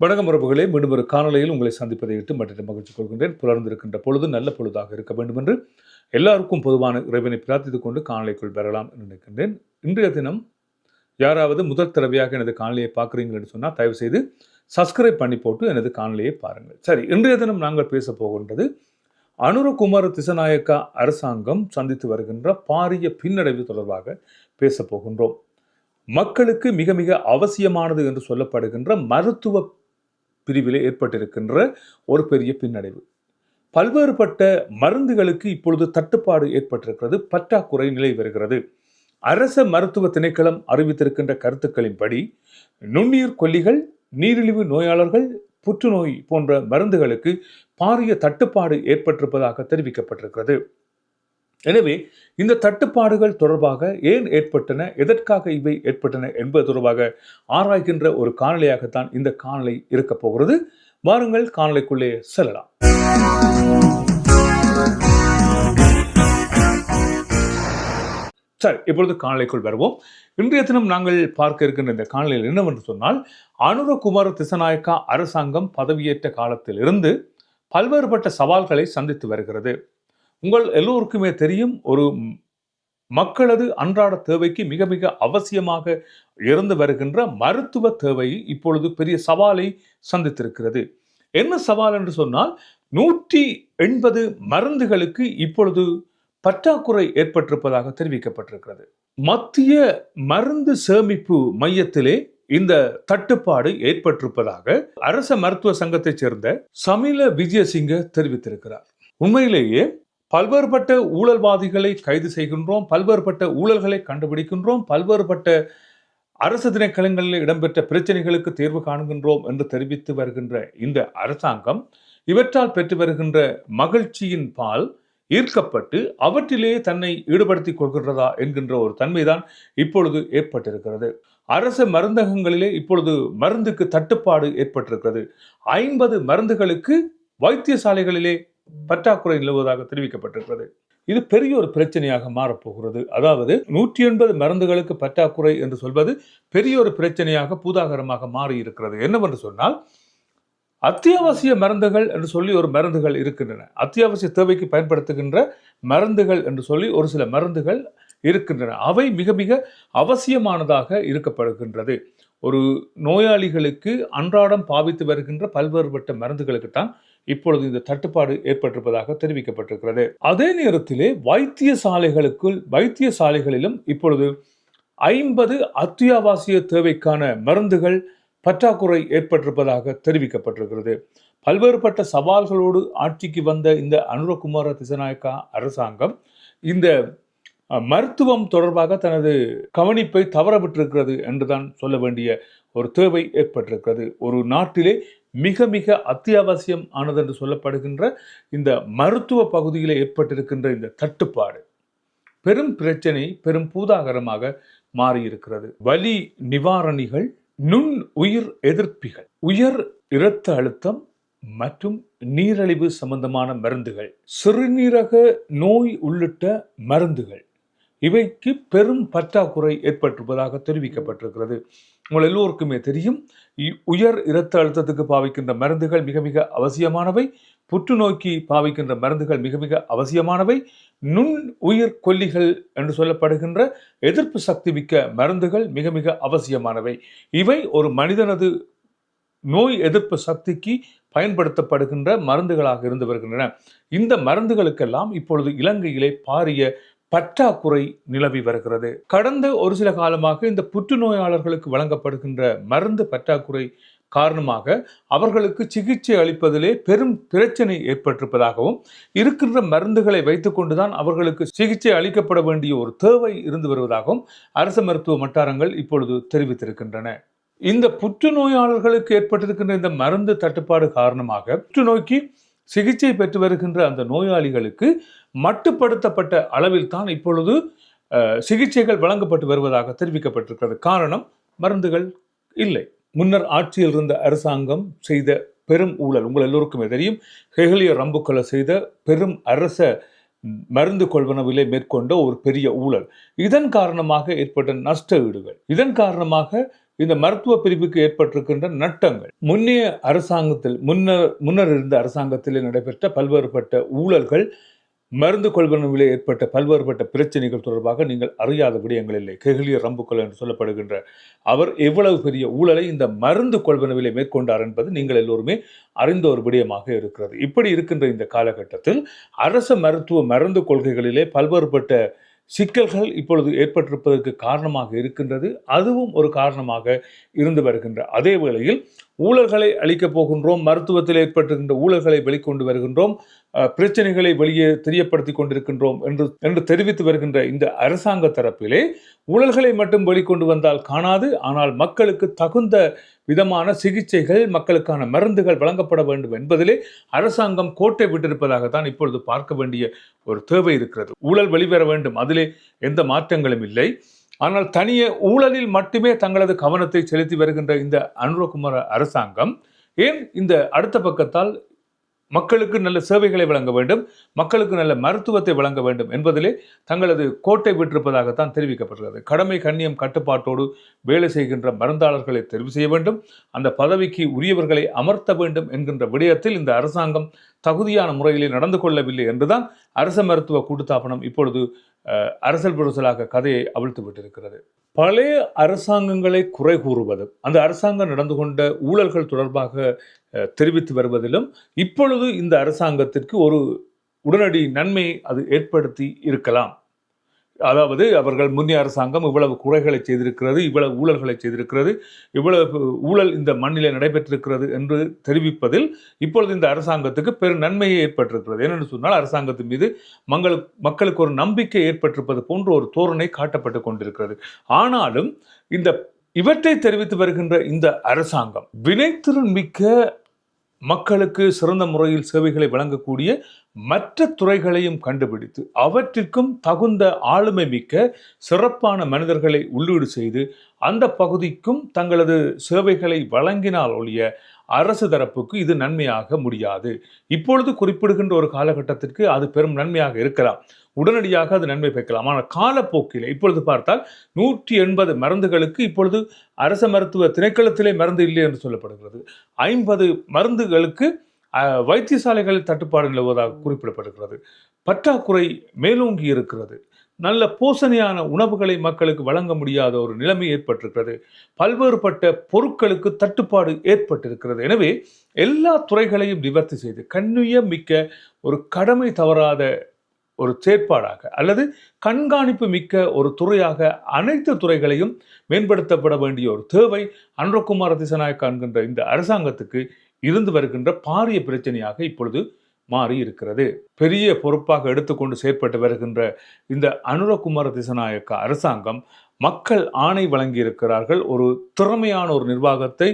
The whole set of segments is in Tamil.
வணக்கம் உறவுகளே மீண்டும் ஒரு காணொலியில் உங்களை சந்திப்பதை விட்டு மற்ற மகிழ்ச்சி கொள்கின்றேன். புலர்ந்திருக்கின்ற பொழுது நல்ல பொழுதாக இருக்க வேண்டும் என்று எல்லாருக்கும் பொதுவான இறைவனை பிரார்த்தித்துக் கொண்டு காணொலிக்குள் பெறலாம் என்று நினைக்கின்றேன். இன்றைய தினம் யாராவது முதல் தடவையாக எனது காணொலியை பார்க்குறீங்கன்னு சொன்னால் தயவு செய்து சப்ஸ்கிரைப் பண்ணி போட்டு எனது காணொலியை பாருங்கள். சரி இன்றைய தினம் நாங்கள் பேச போகின்றது அனுரகுமார் திசநாயக்கா அரசாங்கம் சந்தித்து வருகின்ற பாரிய பின்னடைவு தொடர்பாக பேச போகின்றோம். மக்களுக்கு மிக மிக அவசியமானது என்று சொல்லப்படுகின்ற மருத்துவ பிரிவிலே ஏற்பட்டிருக்கின்ற ஒரு பெரிய பின்னடைவு. பல்வேறுபட்ட மருந்துகளுக்கு இப்பொழுது தட்டுப்பாடு ஏற்பட்டிருக்கிறது பற்றாக்குறை நிலை வருகிறது. அரச மருத்துவ திணைக்களம் அறிவித்திருக்கின்ற கருத்துக்களின்படி நுண்ணுயிர் கொல்லிகள் நீரிழிவு நோயாளர்கள் புற்றுநோய் போன்ற மருந்துகளுக்கு பாரிய தட்டுப்பாடு ஏற்பட்டிருப்பதாக தெரிவிக்கப்பட்டிருக்கிறது. எனவே இந்த தட்டுப்பாடுகள் தொடர்பாக ஏன் ஏற்பட்டன எதற்காக இவை ஏற்பட்டன என்பது தொடர்பாக ஆராய்கின்ற ஒரு காணொலியாகத்தான் இந்த காணொலி இருக்கப் போகிறது. வாருங்கள் காணொலிக்குள்ளே செல்லலாம். சரி இப்பொழுது காணொலிக்குள் வருவோம். இன்றைய தினம் நாங்கள் பார்க்க இருக்கின்ற இந்த காணொலியில் என்னவென்று சொன்னால் அனுரகுமார திசநாயக்கா அரசாங்கம் பதவியேற்ற காலத்தில் இருந்து பல்வேறுபட்ட சவால்களை சந்தித்து வருகிறது. உங்கள் எல்லோருக்குமே தெரியும் ஒரு மக்களது அன்றாட தேவைக்கு மிக மிக அவசியமாக இருந்து வருகின்ற மருத்துவ தேவை இப்பொழுது பெரிய சவாலை சந்தித்திருக்கிறது. என்ன சவால் என்று சொன்னால் நூற்றி எண்பது மருந்துகளுக்கு இப்பொழுது பற்றாக்குறை ஏற்பட்டிருப்பதாக தெரிவிக்கப்பட்டிருக்கிறது. மத்திய மருந்து சேமிப்பு மையத்திலே இந்த தட்டுப்பாடு ஏற்பட்டிருப்பதாக அரச மருத்துவ சங்கத்தைச் சேர்ந்த சமில விஜயசிங்க தெரிவித்திருக்கிறார். உண்மையிலேயே பல்வேறுபட்ட ஊழல்வாதிகளை கைது செய்கின்றோம் பல்வேறுபட்ட ஊழல்களை கண்டுபிடிக்கின்றோம் பல்வேறுபட்ட அரசு திணைக்களங்களில் இடம்பெற்ற பிரச்சனைகளுக்கு தீர்வு காணுகின்றோம் என்று தெரிவித்து வருகின்ற இந்த அரசாங்கம் இவற்றால் பெற்று வருகின்ற மகிழ்ச்சியின் பால் ஈர்க்கப்பட்டு அவற்றிலேயே தன்னை ஈடுபடுத்திக் கொள்கின்றதா என்கின்ற ஒரு தன்மைதான் இப்பொழுது ஏற்பட்டிருக்கிறது. அரசு மருந்தகங்களிலே இப்பொழுது மருந்துக்கு தட்டுப்பாடு ஏற்பட்டிருக்கிறது. ஐம்பது மருந்துகளுக்கு வைத்தியசாலைகளிலே பற்றாக்குறை நிலவுவதாக தெரிவிக்கப்பட்டிருக்கிறது. இது பெரிய ஒரு பிரச்சனையாக மாறப்போகிறது. அதாவது நூற்றி எண்பது மருந்துகளுக்கு பற்றாக்குறை என்று சொல்வது பெரிய ஒரு பிரச்சனையாக பூதாகரமாக மாறி இருக்கிறது என்னவென்று சொன்னால் அத்தியாவசிய மருந்துகள் என்று சொல்லி ஒரு மருந்துகள் இருக்கின்றன. அத்தியாவசிய தேவைக்கு பயன்படுத்துகின்ற மருந்துகள் என்று சொல்லி ஒரு சில மருந்துகள் இருக்கின்றன. அவை மிக மிக அவசியமானதாக இருக்கப்படுகின்றது ஒரு நோயாளிகளுக்கு அன்றாடம் பாவித்து வருகின்ற பல்வேறுபட்ட மருந்துகளுக்கு தான் இப்பொழுது இந்த தட்டுப்பாடு ஏற்பட்டிருப்பதாக தெரிவிக்கப்பட்டிருக்கிறது. அதே நேரத்திலே வைத்தியசாலைகளுக்குள் வைத்தியசாலைகளிலும் இப்பொழுது ஐம்பது அத்தியாவசிய தேவைக்கான மருந்துகள் பற்றாக்குறை ஏற்பட்டிருப்பதாக தெரிவிக்கப்பட்டிருக்கிறது. பல்வேறுபட்ட சவால்களோடு ஆட்சிக்கு வந்த இந்த அனுரகுமார திசநாயக்கா அரசாங்கம் இந்த மருத்துவம் தொடர்பாக தனது கவனிப்பை தவறவிட்டிருக்கிறது என்றுதான் சொல்ல வேண்டிய ஒரு தேவை ஏற்பட்டிருக்கிறது. ஒரு நாட்டிலே மிக மிக அத்தியாவசியம் ஆனது என்று சொல்லப்படுகின்ற இந்த மருத்துவ பகுதியில் ஏற்பட்டிருக்கின்ற இந்த தட்டுப்பாடு பெரும் பிரச்சனை பெரும் பூதாகரமாக மாறியிருக்கிறது. வலி நிவாரணிகள் நுண் உயிர் எதிர்ப்பிகள் உயர் இரத்த அழுத்தம் மற்றும் நீரழிவு சம்பந்தமான மருந்துகள் சிறுநீரக நோய் உள்ளிட்ட மருந்துகள் இவைக்கு பெரும் பற்றாக்குறை ஏற்பட்டிருப்பதாக தெரிவிக்கப்பட்டிருக்கிறது. உங்கள் எல்லோருக்குமே தெரியும். உயர் இரத்த அழுத்தத்துக்கு பாவிக்கின்ற மருந்துகள் மிக மிக அவசியமானவை. புற்றுநோய்க்கு பாவிக்கின்ற மருந்துகள் மிக மிக அவசியமானவை. நுண் உயிர் கொல்லிகள் என்று சொல்லப்படுகின்ற எதிர்ப்பு சக்தி மிக்க மருந்துகள் மிக மிக அவசியமானவை. இவை ஒரு மனிதனது நோய் எதிர்ப்பு சக்திக்கு பயன்படுத்தப்படுகின்ற மருந்துகளாக இருந்து வருகின்றன. இந்த மருந்துகளுக்கெல்லாம் இப்பொழுது இலங்கையிலே பாரிய பற்றாக்குறை நிலவி வருகிறது. கடந்த ஒரு சில காலமாக இந்த புற்றுநோயாளர்களுக்கு வழங்கப்படுகின்ற மருந்து பற்றாக்குறை காரணமாக அவர்களுக்கு சிகிச்சை அளிப்பதிலே பெரும் பிரச்சனை ஏற்பட்டிருப்பதாகவும் இருக்கின்ற மருந்துகளை வைத்துக்கொண்டுதான் அவர்களுக்கு சிகிச்சை அளிக்கப்பட வேண்டிய ஒரு தேவை இருந்து வருவதாகவும் அரசு மருத்துவ வட்டாரங்கள் இப்பொழுது தெரிவித்திருக்கின்றன. இந்த புற்றுநோயாளர்களுக்கு ஏற்பட்டிருக்கின்ற இந்த மருந்து தட்டுப்பாடு காரணமாக புற்றுநோய்க்கு சிகிச்சை பெற்று வருகின்ற அந்த நோயாளிகளுக்கு மட்டுப்படுத்தப்பட்ட அளவில் தான் இப்பொழுது சிகிச்சைகள் வழங்கப்பட்டு வருவதாக தெரிவிக்கப்பட்டிருக்கிறது. காரணம் மருந்துகள் இல்லை. முன்னர் ஆட்சியில் இருந்த அரசாங்கம் செய்த பெரும் ஊழல் உங்கள் எல்லோருக்குமே தெரியும். ஹெகலிய ரம்புக்கொலை செய்த பெரும் அரச மருந்து கொள்வனவிலே மேற்கொண்ட ஒரு பெரிய ஊழல். இதன் காரணமாக ஏற்பட்ட நஷ்ட ஈடுகள். இதன் காரணமாக இந்த மருத்துவ பிரிவுக்கு ஏற்பட்டிருக்கின்ற நட்டங்கள். முன்னைய அரசாங்கத்தில் முன்னர் முன்னர் இருந்த அரசாங்கத்தில் நடைபெற்ற பல்வேறுபட்ட ஊழல்கள் மருந்து கொள்வனவிலே ஏற்பட்ட பல்வேறுபட்ட பிரச்சனைகள் தொடர்பாக நீங்கள் அறியாத விடயங்கள் இல்லை கெகிலிய ரம்புக்கொலை என்று சொல்லப்படுகின்ற அவர் எவ்வளவு பெரிய ஊழலை இந்த மருந்து கொள்வனவிலே மேற்கொண்டார் என்பது நீங்கள் எல்லோருமே அறிந்த ஒரு விடயமாக இருக்கிறது. இப்படி இருக்கின்ற இந்த காலகட்டத்தில் அரச மருத்துவ மருந்து கொள்கைகளிலே பல்வேறுபட்ட சிக்கல்கள் இப்பொழுது ஏற்பட்டிருப்பதற்கு காரணமாக இருக்கின்றது. அதுவும் ஒரு காரணமாக இருந்து வருகின்ற அதே வேளையில் ஊழல்களை அளிக்கப் போகின்றோம் மருத்துவத்தில் ஏற்பட்டிருக்கின்ற ஊழல்களை வெளிக்கொண்டு வருகின்றோம் பிரச்சனைகளை வெளியே தெரியப்படுத்தி கொண்டிருக்கின்றோம் என்று என்று தெரிவித்து வருகின்ற இந்த அரசாங்க தரப்பிலே ஊழல்களை மட்டும் வெளிக்கொண்டு வந்தால் காணாது ஆனால் மக்களுக்கு தகுந்த விதமான சிகிச்சைகள் மக்களுக்கான மருந்துகள் வழங்கப்பட வேண்டும் என்பதிலே அரசாங்கம் கோட்டை விட்டிருப்பதாகத்தான் இப்பொழுது பார்க்க வேண்டிய ஒரு தேவை இருக்கிறது. ஊழல் வெளிவர வேண்டும் அதிலே எந்த மாற்றங்களும் இல்லை. ஆனால் தனியே ஊழலில் மட்டுமே தங்களது கவனத்தை செலுத்தி வருகின்ற இந்த அனுரகுமார அரசாங்கம் ஏன் இந்த அடுத்த பக்கத்தால் மக்களுக்கு நல்ல சேவைகளை வழங்க வேண்டும் மக்களுக்கு நல்ல மருத்துவத்தை வழங்க வேண்டும் என்பதிலே தங்களது கோட்டை விட்டிருப்பதாகத்தான் தெரிவிக்கப்பட்டுள்ளது கடமை கண்ணியம் கட்டுப்பாட்டோடு வேலை செய்கின்ற மருந்தாளர்களை தெரிவு செய்ய வேண்டும். அந்த பதவிக்கு உரியவர்களை அமர்த்த வேண்டும் என்கின்ற விடயத்தில் இந்த அரசாங்கம் தகுதியான முறையிலே நடந்து கொள்ளவில்லை என்றுதான் அரச மருத்துவ கூட்டுத்தாபனம் இப்பொழுது அரசல் புரசலாக கதையை அவிழ்த்து விட்டிருக்கிறது. பழைய அரசாங்கங்களை குறை கூறுவதும் அந்த அரசாங்கம் நடந்து கொண்ட ஊழல்கள் தொடர்பாக தெரிவித்து வருவதிலும் இப்பொழுது இந்த அரசாங்கத்திற்கு ஒரு உடனடி நன்மையை அது ஏற்படுத்தி இருக்கலாம். அதாவது அவர்கள் முந்தைய அரசாங்கம் இவ்வளவு குறைகளை செய்திருக்கிறது இவ்வளவு ஊழல்களை செய்திருக்கிறது இவ்வளவு ஊழல் இந்த மண்ணிலே நடைபெற்றிருக்கிறது என்று தெரிவிப்பதில் இப்பொழுது இந்த அரசாங்கத்துக்கு பெரும் நன்மையை ஏற்பட்டிருக்கிறது. ஏனென்று சொன்னால் அரசாங்கத்தின் மீது மங்கள் மக்களுக்கு ஒரு நம்பிக்கை ஏற்பட்டிருப்பது போன்ற ஒரு தோரணை காட்டப்பட்டு கொண்டிருக்கிறது. ஆனாலும் இந்த இவற்றை தெரிவித்து வருகின்ற இந்த அரசாங்கம் வினைத்திறன் மிக்க மக்களுக்கு சிறந்த முறையில் சேவைகளை வழங்கக்கூடிய மற்ற துறைகளையும் கண்டுபிடித்து அவற்றிற்கும் தகுந்த ஆளுமை மிக்க சிறப்பான மனிதர்களை உள்ளீடு செய்து அந்த பகுதிக்கும் தங்களது சேவைகளை வழங்கினால் ஒழிய அரசு தரப்புக்கு இது நன்மையாக முடியாது. இப்பொழுது குறிப்பிடுகின்ற ஒரு காலகட்டத்திற்கு அது பெரும் நன்மையாக இருக்கலாம். உடனடியாக அது நன்மை பயக்கலாம் ஆனால் காலப்போக்கில் இப்பொழுது பார்த்தால் நூற்றி எண்பது மருந்துகளுக்கு இப்பொழுது அரச மருத்துவ திணைக்களத்திலே மருந்து இல்லை என்று சொல்லப்படுகிறது. ஐம்பது மருந்துகளுக்கு வைத்தியசாலைகளில் தட்டுப்பாடு நிலவுவதாக குறிப்பிடப்படுகிறது. பற்றாக்குறை மேலோங்கி இருக்கிறது. நல்ல போசணையான உணவுகளை மக்களுக்கு வழங்க முடியாத ஒரு நிலைமை ஏற்பட்டிருக்கிறது. பல்வேறுபட்ட பொருட்களுக்கு தட்டுப்பாடு ஏற்பட்டிருக்கிறது. எனவே எல்லா துறைகளையும் நிவர்த்தி செய்து கண்ணுய மிக்க ஒரு கடமை தவறாத ஒரு செயற்பாடாக அல்லது கண்காணிப்பு மிக்க ஒரு துறையாக அனைத்து துறைகளையும் மேம்படுத்தப்பட வேண்டிய ஒரு தேவை அன்றகுமார திசநாயக்கா என்கின்ற இந்த அரசாங்கத்துக்கு இருந்து வருகின்ற பாரிய பிரச்சனையாக இப்பொழுது மாறி இருக்கிறது. பெரிய பொறுப்பாக எடுத்துக்கொண்டு செயற்பட்டு வருகின்ற இந்த அனுரகுமார திசநாயக்க அரசாங்கம் மக்கள் ஆணை வழங்கியிருக்கிறார்கள். ஒரு திறமையான ஒரு நிர்வாகத்தை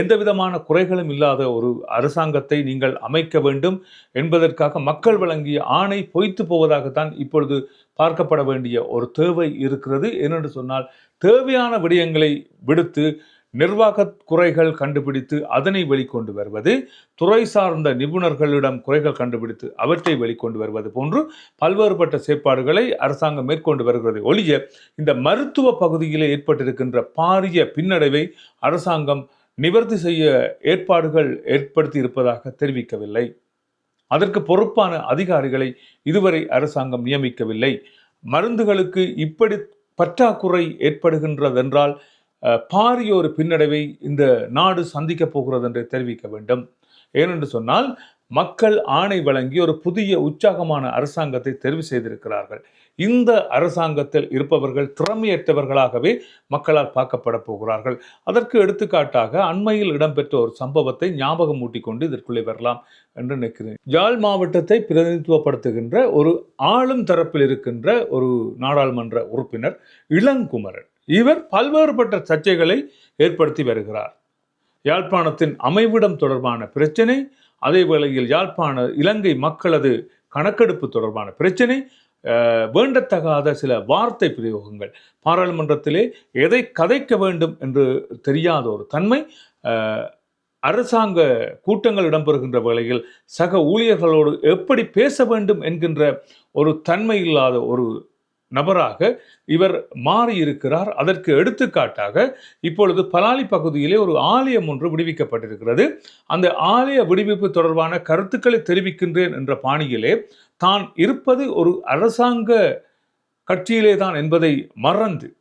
எந்த விதமான குறைகளும் இல்லாத ஒரு அரசாங்கத்தை நீங்கள் அமைக்க வேண்டும் என்பதற்காக மக்கள் வழங்கிய ஆணை பொய்த்து போவதாகத்தான் இப்பொழுது பார்க்கப்பட வேண்டிய ஒரு தேவை இருக்கிறது. ஏனென்று சொன்னால் தேவையான விடயங்களை விடுத்து நிர்வாக குறைகள் கண்டுபிடித்து அதனை வெளிக்கொண்டு வருவது துறை சார்ந்த நிபுணர்களிடம் குறைகள் கண்டுபிடித்து அவற்றை வெளிக்கொண்டு வருவது போன்று பல்வேறுபட்ட செயற்பாடுகளை அரசாங்கம் மேற்கொண்டு வருகிறது ஒழிய இந்த மருத்துவ பகுதியிலே ஏற்பட்டிருக்கின்ற பாரிய பின்னடைவை அரசாங்கம் நிவர்த்தி செய்ய ஏற்பாடுகள் ஏற்படுத்தி இருப்பதாக தெரிவிக்கவில்லை. அதற்கு பொறுப்பான அதிகாரிகளை இதுவரை அரசாங்கம் நியமிக்கவில்லை. மருந்துகளுக்கு இப்படி பற்றாக்குறை ஏற்படுகின்றதென்றால் பாரிய ஒரு பின்னடைவை இந்த நாடு சந்திக்கப் போகிறது என்று தெரிவிக்க வேண்டும். ஏனென்று சொன்னால் மக்கள் ஆணை வழங்கி ஒரு புதிய உற்சாகமான அரசாங்கத்தை தெரிவு செய்திருக்கிறார்கள். இந்த அரசாங்கத்தில் இருப்பவர்கள் திறமையற்றவர்களாகவே மக்களால் பார்க்கப்பட போகிறார்கள். அதற்கு எடுத்துக்காட்டாக அண்மையில் இடம்பெற்ற ஒரு சம்பவத்தை ஞாபகம் ஊட்டிக்கொண்டு இதற்குள்ளே வரலாம் என்று நினைக்கிறேன். யாழ் மாவட்டத்தை பிரதிநிதித்துவப்படுத்துகின்ற ஒரு ஆளும் தரப்பில் இருக்கின்ற ஒரு நாடாளுமன்ற உறுப்பினர் இளங்குமரன். இவர் பல்வேறுபட்ட சர்ச்சைகளை ஏற்படுத்தி வருகிறார். யாழ்ப்பாணத்தின் அமைவிடம் தொடர்பான பிரச்சனை அதே வேளையில் யாழ்ப்பாண இலங்கை மக்களது கணக்கெடுப்பு தொடர்பான பிரச்சனை வேண்டத்தகாத சில வார்த்தை பிரயோகங்கள். பாராளுமன்றத்திலே எதை கதைக்க வேண்டும் என்று தெரியாத ஒரு தன்மை அரசாங்க கூட்டங்கள் இடம்பெறுகின்ற வேளையில் சக ஊழியர்களோடு எப்படி பேச வேண்டும் என்கின்ற ஒரு தன்மை இல்லாத ஒரு நபராக இவர் மாறியிருக்கிறார். அதற்கு எடுத்துக்காட்டாக இப்பொழுது பலாலி பகுதியிலே ஒரு ஆலயம் ஒன்று விடுவிக்கப்பட்டிருக்கிறது. அந்த ஆலய விடுவிப்பு தொடர்பான கருத்துக்களை தெரிவிக்கின்றேன் என்ற பாணியிலே தான் இருப்பது ஒரு அரசாங்க கட்சியிலே தான் என்பதை மறந்து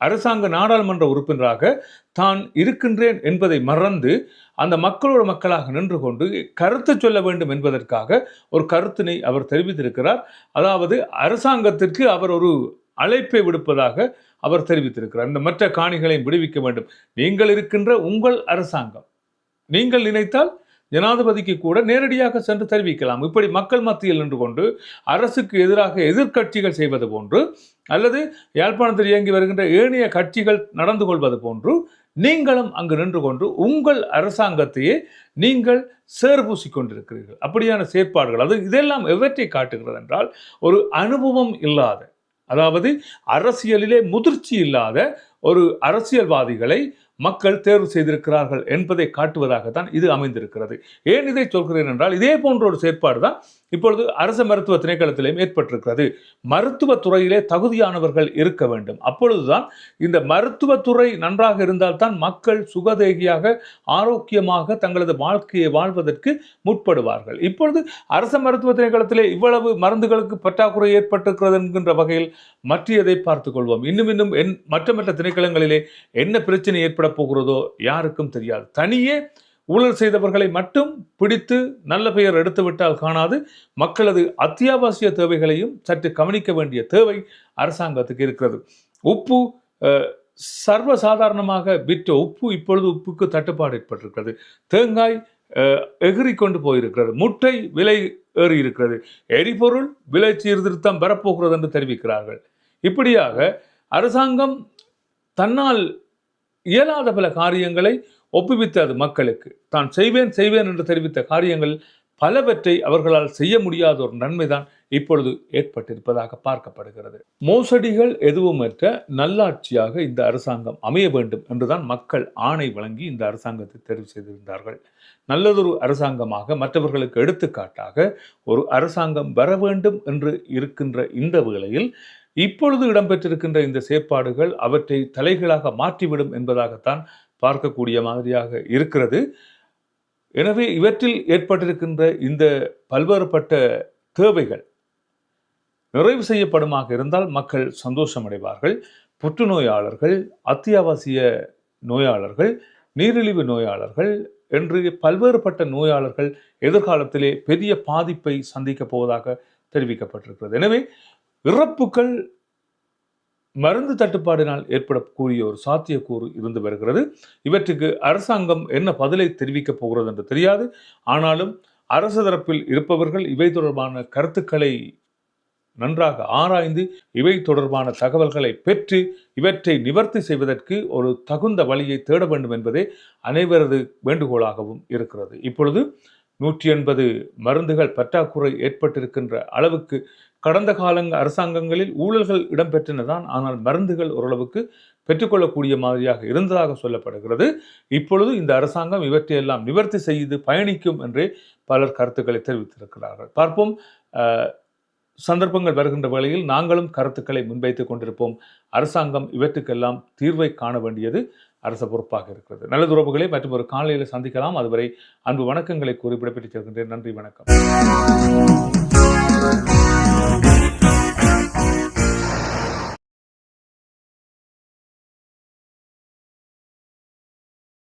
அரசாங்க நாடாளுமன்ற உறுப்பினராக தான் இருக்கின்றேன் என்பதை மறந்து அந்த மக்களோட மக்களாக நின்று கொண்டு கருத்து சொல்ல வேண்டும் என்பதற்காக ஒரு கருத்தினை அவர் தெரிவித்திருக்கிறார். அதாவது அரசாங்கத்திற்கு அவர் ஒரு அழைப்பை விடுப்பதாக அவர் தெரிவித்திருக்கிறார். இந்த மற்ற காணிகளையும் விடுவிக்க வேண்டும். நீங்கள் இருக்கின்ற உங்கள் அரசாங்கம். நீங்கள் நினைத்தால் ஜனாதிபதிக்கு கூட நேரடியாக சென்று தெரிவிக்கலாம். இப்படி மக்கள் மத்தியில் நின்று கொண்டு அரசுக்கு எதிராக எதிர்க்கட்சிகள் செய்வது போன்று அல்லது யாழ்ப்பாணத்தில் இயங்கி வருகின்ற ஏனைய கட்சிகள் நடந்து கொள்வது போன்று நீங்களும் அங்கு நின்று கொண்டு உங்கள் அரசாங்கத்தையே நீங்கள் சேர்பூசி கொண்டிருக்கிறீர்கள். அப்படியான செயற்பாடுகள் அது இதெல்லாம் எவற்றை காட்டுகிறது என்றால் ஒரு அனுபவம் இல்லாத அதாவது அரசியலிலே முதிர்ச்சி இல்லாத ஒரு அரசியல்வாதிகளை மக்கள் தேர்வு செய்திருக்கிறார்கள் என்பதை காட்டுவதாகத்தான் இது அமைந்திருக்கிறது. ஏன் இதை சொல்கிறேன் என்றால் இதே போன்ற ஒரு செயற்பாடு தான் இப்பொழுது அரசு மருத்துவ திணைக்களத்திலேயும் ஏற்பட்டிருக்கிறது. மருத்துவத்துறையிலே தகுதியானவர்கள் இருக்க வேண்டும். அப்பொழுதுதான் இந்த மருத்துவத்துறை நன்றாக இருந்தால்தான் மக்கள் சுகதேகியாக ஆரோக்கியமாக தங்களது வாழ்க்கையை வாழ்வதற்கு முற்படுவார்கள். இப்பொழுது அரச மருத்துவ திணைக்களத்திலே இவ்வளவு மருந்துகளுக்கு பற்றாக்குறை ஏற்பட்டிருக்கிறது என்கின்ற வகையில் மற்றியதை பார்த்துக் கொள்வோம். இன்னும் இன்னும் என் மற்ற மற்ற திணைக்களங்களிலே என்ன பிரச்சனை ஏற்பட போகிறதோ யாருக்கும் தெரியாது. தனியே ஊழல் செய்தவர்களை மட்டும் பிடித்து நல்ல பெயர் எடுத்துவிட்டால் காணாது. மக்களது அத்தியாவசிய தேவைகளையும் சற்று கவனிக்க வேண்டிய தேவை அரசாங்கத்துக்கு இருக்கிறது. உப்பு சர்வசாதாரணமாக விற்ற உப்பு இப்பொழுது உப்புக்கு தட்டுப்பாடு ஏற்பட்டிருக்கிறது. தேங்காய் எகிரி கொண்டு போயிருக்கிறது. முட்டை விலை ஏறி இருக்கிறது. எரிபொருள் விலை சீர்திருத்தம் பெறப்போகிறது என்று தெரிவிக்கிறார்கள். இப்படியாக அரசாங்கம் தன்னால் இயலாத பல காரியங்களை ஒப்புவித்தது மக்களுக்கு. தான் செய்வேன் செய்வேன் என்று தெரிவித்த காரியங்கள் பலவற்றை அவர்களால் செய்ய முடியாத ஒரு நன்மைதான் இப்பொழுது ஏற்பட்டிருப்பதாக பார்க்கப்படுகிறது. மோசடிகள் எதுவுமற்ற நல்லாட்சியாக இந்த அரசாங்கம் அமைய வேண்டும் என்றுதான் மக்கள் ஆணை வழங்கி இந்த அரசாங்கத்தை தெரிவு செய்திருந்தார்கள். நல்லதொரு அரசாங்கமாக மற்றவர்களுக்கு எடுத்துக்காட்டாக ஒரு அரசாங்கம் வர வேண்டும் என்று இருக்கின்ற இந்த வேளையில் இப்பொழுது இடம்பெற்றிருக்கின்ற இந்த செயற்பாடுகள் அவற்றை தலைகளாக மாற்றிவிடும் என்பதாகத்தான் பார்க்கக்கூடிய மாதிரியாக இருக்கிறது. எனவே இவற்றில் ஏற்பட்டிருக்கின்ற இந்த பல்வேறுபட்ட தேவைகள் நிறைவு செய்யப்படுமாக இருந்தால் மக்கள் சந்தோஷமடைவார்கள். புற்றுநோயாளர்கள் அத்தியாவசிய நோயாளர்கள் நீரிழிவு நோயாளர்கள் என்று பல்வேறுபட்ட நோயாளர்கள் எதிர்காலத்திலே பெரிய பாதிப்பை சந்திக்கப் போவதாக தெரிவிக்கப்பட்டிருக்கிறது. எனவே இறப்புகள் மருந்து தட்டுப்பாடினால் ஏற்படக்கூடிய ஒரு சாத்தியக்கூறு இருந்து வருகிறது. இவற்றுக்கு அரசாங்கம் என்ன பதிலை தெரிவிக்கப் போகிறது என்று தெரியாது. ஆனாலும் அரசு தரப்பில் இருப்பவர்கள் இவை தொடர்பான கருத்துக்களை நன்றாக ஆராய்ந்து இவை தொடர்பான தகவல்களை பெற்று இவற்றை நிவர்த்தி செய்வதற்கு ஒரு தகுந்த வழியை தேட வேண்டும் என்பதே அனைவரது வேண்டுகோளாகவும் இருக்கிறது. இப்பொழுது நூற்றி எண்பது மருந்துகள் பற்றாக்குறை ஏற்பட்டிருக்கின்ற அளவுக்கு கடந்த காலங்க அரசாங்கங்களில் ஊழல்கள் இடம்பெற்றனதான் ஆனால் மருந்துகள் ஓரளவுக்கு பெற்றுக்கொள்ளக்கூடிய மாதிரியாக இருந்ததாக சொல்லப்படுகிறது. இப்பொழுது இந்த அரசாங்கம் இவற்றையெல்லாம் நிவர்த்தி செய்து பயணிக்கும் என்றே பலர் கருத்துக்களை தெரிவித்திருக்கிறார்கள். பார்ப்போம். சந்தர்ப்பங்கள் வருகின்ற வேளையில் நாங்களும் கருத்துக்களை முன்வைத்துக் கொண்டிருப்போம். அரசாங்கம் இவற்றுக்கெல்லாம் தீர்வை காண வேண்டியது அரச பொறுப்பாக இருக்கிறது. நல்லது உறவுகளை மற்றும் ஒரு காலையில் சந்திக்கலாம். அதுவரை அன்பு வணக்கங்களை கூறி விடைபெற்றுச் செல்கின்றேன். நன்றி வணக்கம். Bye.